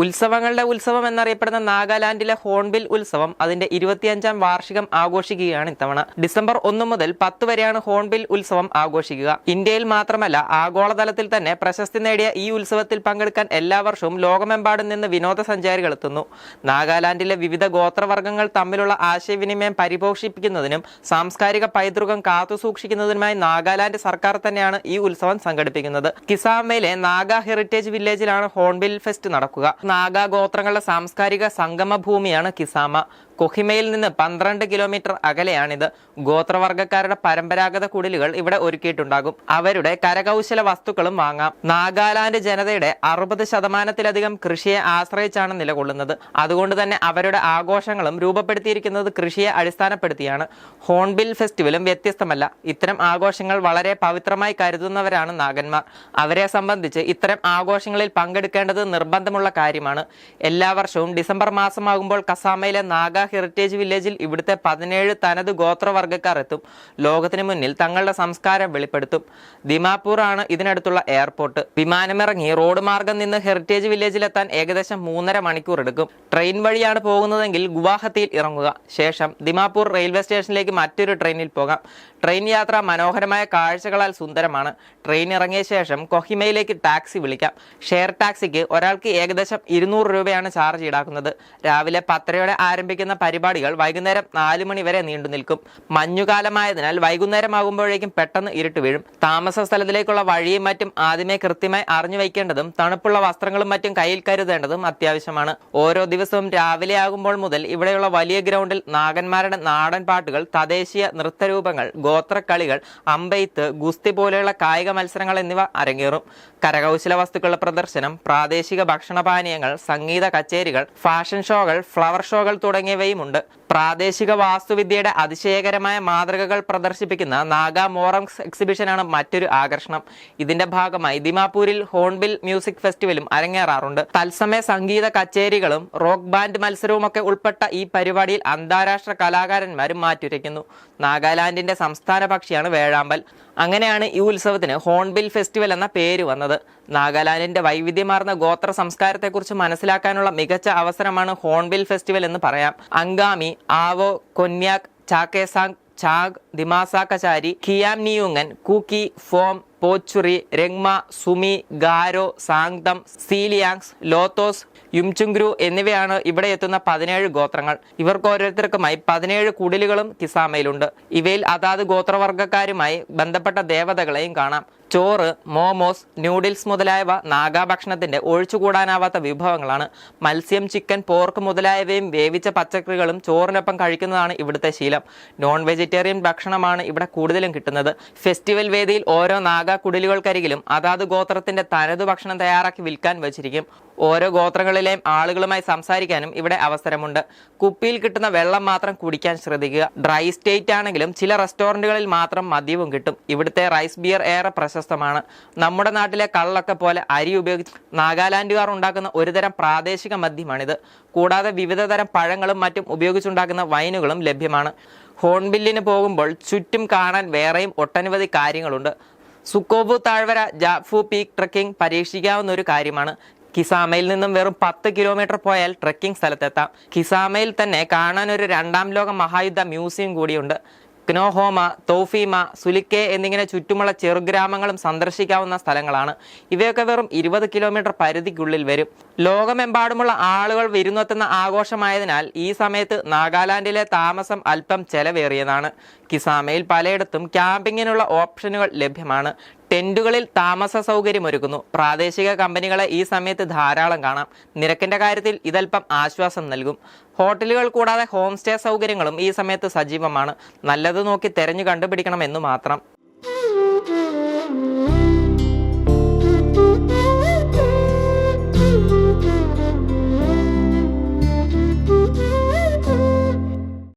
ഉത്സവങ്ങളുടെ ഉത്സവം എന്നറിയപ്പെടുന്ന നാഗാലാൻഡിലെ ഹോൺബിൽ ഉത്സവം അതിന്റെ ഇരുപത്തിയഞ്ചാം വാർഷികം ആഘോഷിക്കുകയാണ് ഇത്തവണ. ഡിസംബർ ഒന്ന് മുതൽ പത്ത് വരെയാണ് ഹോൺബിൽ ഉത്സവം ആഘോഷിക്കുക. ഇന്ത്യയിൽ മാത്രമല്ല ആഗോളതലത്തിൽ തന്നെ പ്രശസ്തി നേടിയ ഈ ഉത്സവത്തിൽ പങ്കെടുക്കാൻ എല്ലാ വർഷവും ലോകമെമ്പാടും നിന്ന് വിനോദസഞ്ചാരികൾ എത്തുന്നു. നാഗാലാൻഡിലെ വിവിധ ഗോത്രവർഗങ്ങൾ തമ്മിലുള്ള ആശയവിനിമയം പരിപോഷിപ്പിക്കുന്നതിനും സാംസ്കാരിക പൈതൃകം കാത്തുസൂക്ഷിക്കുന്നതിനുമായി നാഗാലാൻഡ് സർക്കാർ തന്നെയാണ് ഈ ഉത്സവം സംഘടിപ്പിക്കുന്നത്. കിസാമയിലെ നാഗ ഹെറിറ്റേജ് വില്ലേജിലാണ് ഹോൺബിൽ ഫെസ്റ്റ് നടക്കുക. നാഗ ഗോത്രങ്ങളുടെ സാംസ്കാരിക സംഗമ ഭൂമിയാണ് കിസാമ. കൊഹിമയിൽ നിന്ന് പന്ത്രണ്ട് കിലോമീറ്റർ അകലെയാണിത്. ഗോത്രവർഗക്കാരുടെ പരമ്പരാഗത കുടിലുകൾ ഇവിടെ ഒരുക്കിയിട്ടുണ്ടാകും. അവരുടെ കരകൗശല വസ്തുക്കളും വാങ്ങാം. നാഗാലാൻഡ് ജനതയുടെ അറുപത് ശതമാനത്തിലധികം കൃഷിയെ ആശ്രയിച്ചാണ് നിലകൊള്ളുന്നത്. അതുകൊണ്ട് തന്നെ അവരുടെ ആഘോഷങ്ങളും രൂപപ്പെടുത്തിയിരിക്കുന്നത് കൃഷിയെ അടിസ്ഥാനപ്പെടുത്തിയാണ്. ഹോൺബിൽ ഫെസ്റ്റിവലും വ്യത്യസ്തമല്ല. ഇത്തരം ആഘോഷങ്ങൾ വളരെ പവിത്രമായി കരുതുന്നവരാണ് നാഗന്മാർ. അവരെ സംബന്ധിച്ച് ഇത്തരം ആഘോഷങ്ങളിൽ പങ്കെടുക്കേണ്ടത് നിർബന്ധമുള്ള കാര്യമാണ്. എല്ലാ വർഷവും ഡിസംബർ മാസമാകുമ്പോൾ കസാമയിലെ നാഗ ഹെറിറ്റേജ് വില്ലേജിൽ ഇവിടുത്തെ പതിനേഴ് തനത് ഗോത്രവർഗക്കാർ എത്തും ലോകത്തിന് മുന്നിൽ തങ്ങളുടെ സംസ്കാരം വെളിപ്പെടുത്തും. ദിമാപൂർ ആണ് ഇതിനടുത്തുള്ള എയർപോർട്ട്. വിമാനമിറങ്ങി റോഡ് മാർഗം നിന്ന് ഹെറിറ്റേജ് വില്ലേജിൽ എത്താൻ ഏകദേശം മൂന്നര മണിക്കൂർ എടുക്കും. ട്രെയിൻ വഴിയാണ് പോകുന്നതെങ്കിൽ ഗുവാഹത്തിയിൽ ഇറങ്ങുക. ശേഷം ദിമാപൂർ റെയിൽവേ സ്റ്റേഷനിലേക്ക് മറ്റൊരു ട്രെയിനിൽ പോകാം. ട്രെയിൻ യാത്ര മനോഹരമായ കാഴ്ചകളാൽ സുന്ദരമാണ്. ട്രെയിൻ ഇറങ്ങിയ ശേഷം കൊഹിമയിലേക്ക് ടാക്സി വിളിക്കാം. ഷെയർ ടാക്സിക്ക് ഒരാൾക്ക് ഏകദേശം ഇരുന്നൂറ് രൂപയാണ് ചാർജ് ഈടാക്കുന്നത്. രാവിലെ പത്തരയോടെ ആരംഭിക്കുന്ന പരിപാടികൾ വൈകുന്നേരം നാല് മണി വരെ നീണ്ടു നിൽക്കും. മഞ്ഞുകാലമായതിനാൽ വൈകുന്നേരം ആകുമ്പോഴേക്കും പെട്ടെന്ന് ഇരുട്ട് വീഴും. താമസ സ്ഥലത്തിലേക്കുള്ള വഴിയും മറ്റും ആദ്യമേ കൃത്യമായി അറിഞ്ഞു വയ്ക്കേണ്ടതും തണുപ്പുള്ള വസ്ത്രങ്ങളും മറ്റും കയ്യിൽ കരുതേണ്ടതും അത്യാവശ്യമാണ്. ഓരോ ദിവസവും രാവിലെ ആകുമ്പോൾ മുതൽ ഇവിടെയുള്ള വലിയ ഗ്രൗണ്ടിൽ നാഗന്മാരുടെ നാടൻ പാട്ടുകൾ തദ്ദേശീയ നൃത്തരൂപങ്ങൾ ഗോത്രക്കളികൾ അമ്പെയ്ത്ത് ഗുസ്തി പോലെയുള്ള കായിക മത്സരങ്ങൾ എന്നിവ അരങ്ങേറും. കരകൗശല വസ്തുക്കളുടെ പ്രദർശനം പ്രാദേശിക ഭക്ഷണപാനീയങ്ങൾ സംഗീത കച്ചേരികൾ ഫാഷൻ ഷോകൾ ഫ്ലവർ ഷോകൾ തുടങ്ങിയവയുമുണ്ട് പ്രാദേശിക വാസ്തുവിദ്യയുടെ അതിശയകരമായ മാതൃകകൾ പ്രദർശിപ്പിക്കുന്ന നാഗ മോറംസ് എക്സിബിഷനാണ് മറ്റൊരു ആകർഷണം. ഇതിന്റെ ഭാഗമായി ദിമാപൂരിൽ ഹോൺബിൽ മ്യൂസിക് ഫെസ്റ്റിവലും അരങ്ങേറാറുണ്ട്. തത്സമയ സംഗീത കച്ചേരികളും റോക്ക് ബാൻഡ് മത്സരവുമൊക്കെ ഉൾപ്പെട്ട ഈ പരിപാടിയിൽ അന്താരാഷ്ട്ര കലാകാരന്മാരും മാറ്റുരയ്ക്കുന്നു. നാഗാലാൻഡിന്റെ സംസ്ഥാന പക്ഷിയാണ് വേഴാമ്പൽ. അങ്ങനെയാണ് ഈ ഉത്സവത്തിന് ഹോൺബിൽ ഫെസ്റ്റിവൽ എന്ന പേര് വന്നത്. നാഗാലാൻഡിന്റെ വൈവിധ്യമാർന്ന ഗോത്ര സംസ്കാരത്തെക്കുറിച്ച് മനസ്സിലാക്കാനുള്ള മികച്ച അവസരമാണ് ഹോൺബിൽ ഫെസ്റ്റിവൽ എന്ന് പറയാം. അങ്കാമി ആവോ കൊന്യാക് ചാക്കേസാങ് ചാഗ് ദിമാസ കചാരി ഖിയാം നിയുങ്ങൻ കൂക്കി ഫോം പോച്ചുറി രംഗ്മ സുമി ഗാരോ സാങ്തം സീലിയാങ്സ് ലോത്തോസ് യുംചുങ്ക്രു എന്നിവയാണ് ഇവിടെ എത്തുന്ന പതിനേഴ് ഗോത്രങ്ങൾ. ഇവർക്ക് ഓരോരുത്തർക്കുമായി പതിനേഴ് കുടിലുകളും കിസാമയിലുണ്ട്. ഇവയിൽ അതാത് ഗോത്രവർഗക്കാരുമായി ബന്ധപ്പെട്ട ദേവതകളെയും കാണാം. ചോറ് മോമോസ് ന്യൂഡിൽസ് മുതലായവ നാഗാ ഭക്ഷണത്തിന്റെ ഒഴിച്ചുകൂടാനാവാത്ത വിഭവങ്ങളാണ്. മത്സ്യം ചിക്കൻ പോർക്ക് മുതലായവയും വേവിച്ച പച്ചക്കറികളും ചോറിനൊപ്പം കഴിക്കുന്നതാണ് ഇവിടുത്തെ ശീലം. നോൺ വെജിറ്റേറിയൻ ഭക്ഷണമാണ് ഇവിടെ കൂടുതലും കിട്ടുന്നത്. ഫെസ്റ്റിവൽ വേദിയിൽ ഓരോ നാഗാ കുടിലുകൾക്കരികിലും അതാത് ഗോത്രത്തിന്റെ തനതു ഭക്ഷണം തയ്യാറാക്കി വിൽക്കാൻ വച്ചിരിക്കും. ഓരോ ഗോത്രങ്ങളിലെയും ആളുകളുമായി സംസാരിക്കാനും ഇവിടെ അവസരമുണ്ട്. കുപ്പിയിൽ കിട്ടുന്ന വെള്ളം മാത്രം കുടിക്കാൻ ശ്രദ്ധിക്കുക. ഡ്രൈ സ്റ്റേറ്റ് ആണെങ്കിലും ചില റെസ്റ്റോറന്റുകളിൽ മാത്രം മദ്യവും കിട്ടും. ഇവിടുത്തെ റൈസ് ബിയർ ഏറെ പ്രശസ്തമാണ്. നമ്മുടെ നാട്ടിലെ കള്ളൊക്കെ പോലെ അരി ഉപയോഗിച്ച് നാഗാലാൻഡുകാർ ഉണ്ടാക്കുന്ന ഒരുതരം പ്രാദേശിക മദ്യമാണിത്. കൂടാതെ വിവിധ തരം പഴങ്ങളും മറ്റും ഉപയോഗിച്ചുണ്ടാക്കുന്ന വൈനുകളും ലഭ്യമാണ്. ഹോൺബില്ലിന് പോകുമ്പോൾ ചുറ്റും കാണാൻ വേറെയും ഒട്ടനവധി കാര്യങ്ങളുണ്ട്. സുക്കോബു താഴ്വര ജാഫു പീക്ക് ട്രക്കിംഗ് പരീക്ഷിക്കാവുന്ന ഒരു കാര്യമാണ്. കിസാമയിൽ നിന്നും വെറും പത്ത് കിലോമീറ്റർ പോയാൽ ട്രക്കിംഗ് സ്ഥലത്തെത്താം. കിസാമയിൽ തന്നെ കാണാൻ ഒരു രണ്ടാം ലോക മഹായുദ്ധ മ്യൂസിയം കൂടിയുണ്ട്. ക്നോഹോമ തോഫീമ സുലിക്കെ എന്നിങ്ങനെ ചുറ്റുമുള്ള ചെറുഗ്രാമങ്ങളും സന്ദർശിക്കാവുന്ന സ്ഥലങ്ങളാണ്. ഇവയൊക്കെ വെറും ഇരുപത് കിലോമീറ്റർ പരിധിക്കുള്ളിൽ വരും. ലോകമെമ്പാടുമുള്ള ആളുകൾ വിരുന്നെത്തുന്ന ആഘോഷമായതിനാൽ ഈ സമയത്ത് നാഗാലാൻഡിലെ താമസം അല്പം ചെലവേറിയതാണ്. കിസാമയിൽ പലയിടത്തും ക്യാമ്പിങ്ങിനുള്ള ഓപ്ഷനുകൾ ലഭ്യമാണ്. ടെന്റുകളിൽ താമസ സൗകര്യമൊരുക്കുന്നു. പ്രാദേശിക കമ്പനികളെ ഈ സമയത്ത് ധാരാളം കാണാം. നിരക്കിന്റെ കാര്യത്തിൽ ഇതൽപ്പം ആശ്വാസം നൽകും. ഹോട്ടലുകൾ കൂടാതെ ഹോം സ്റ്റേ സൗകര്യങ്ങളും ഈ സമയത്ത് സജീവമാണ്. നല്ലത് നോക്കി തെരഞ്ഞു കണ്ടുപിടിക്കണം എന്ന് മാത്രം.